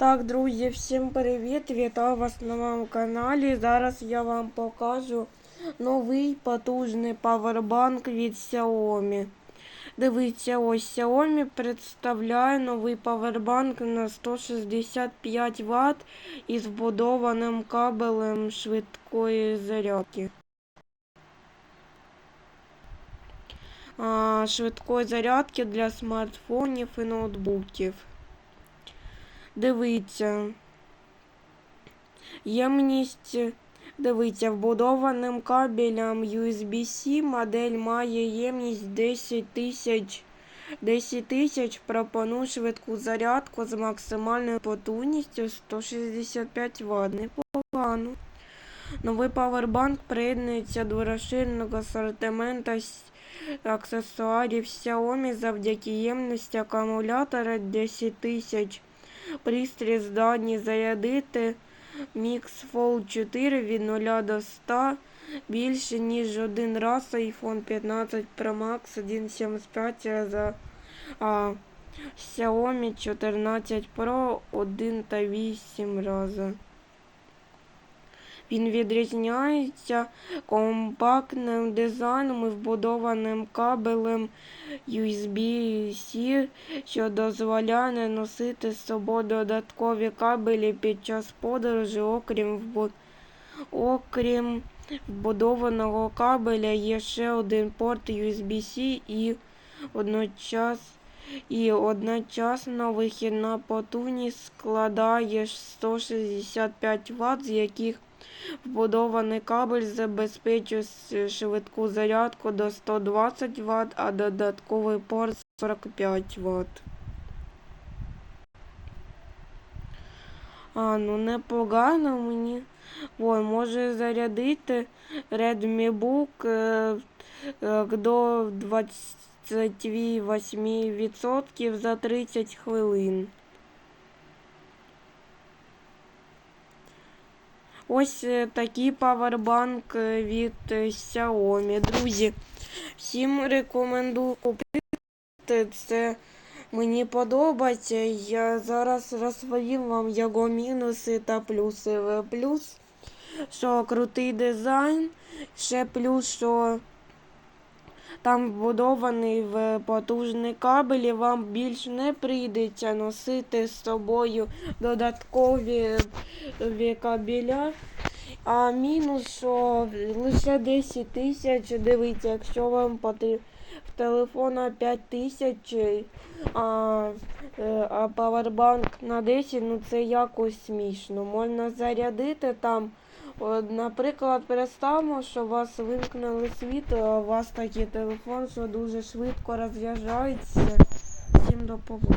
Так, друзі, всім привіт! Вітаю вас на моєму каналі. Зараз я вам покажу новий потужний павербанк від Xiaomi. Дивіться, ось Xiaomi представляє новий павербанк на 165 Вт із вбудованим кабелем швидкої зарядки. Швидкої зарядки для смартфонів і ноутбуків. Дивіться. Ємність, дивіться, вбудованим кабелем USB-C модель має ємність 10 тисяч 10 тисяч пропоную швидку зарядку з максимальною потужністю 165 Вт. Непогано. Новий павербанк приєднується до розширеного асортименту аксесуарів Xiaomi завдяки ємності акумулятора 10 тисяч. Пристрій здатні зарядити Mix Fold 4 від 0 до 100 більше, ніж один раз iPhone 15 Pro Max 1.75 за а, Xiaomi 14 Pro 1 та 8 рази. Він відрізняється компактним дизайном і вбудованим кабелем USB-C, що дозволяє носити з собою додаткові кабелі під час подорожі, окрім вбу... окрім вбудованого кабеля є ще один порт USB-C і одночас і одночасно вихідна потужність складає 165 Вт, з яких Вбудований кабель забезпечує швидку зарядку до 120 Вт, а додатковий порт 45 Вт. А, ну непогано мені. Ой, може зарядити Redmi Book е, е, до 28% за 30 хвилин. Ось е, такий павербанк е, від е, Xiaomi. Друзі, всім рекомендую купити. Це мені подобається. Я зараз розповім вам його мінуси та плюси. Плюс, що крутий дизайн, ще плюс, що там вбудований в потужний кабель, і вам більш не прийдеться носити з собою додаткові е, кабеля. А мінус, що лише 10 тисяч, дивіться, якщо вам потрібно в телефона 5 тисяч, а, е, а павербанк на 10, ну це якось смішно. Можна зарядити там. От, наприклад, представимо, що у вас вимкнули світло, а у вас такий телефон, що дуже швидко розряджається. Всім до побачення.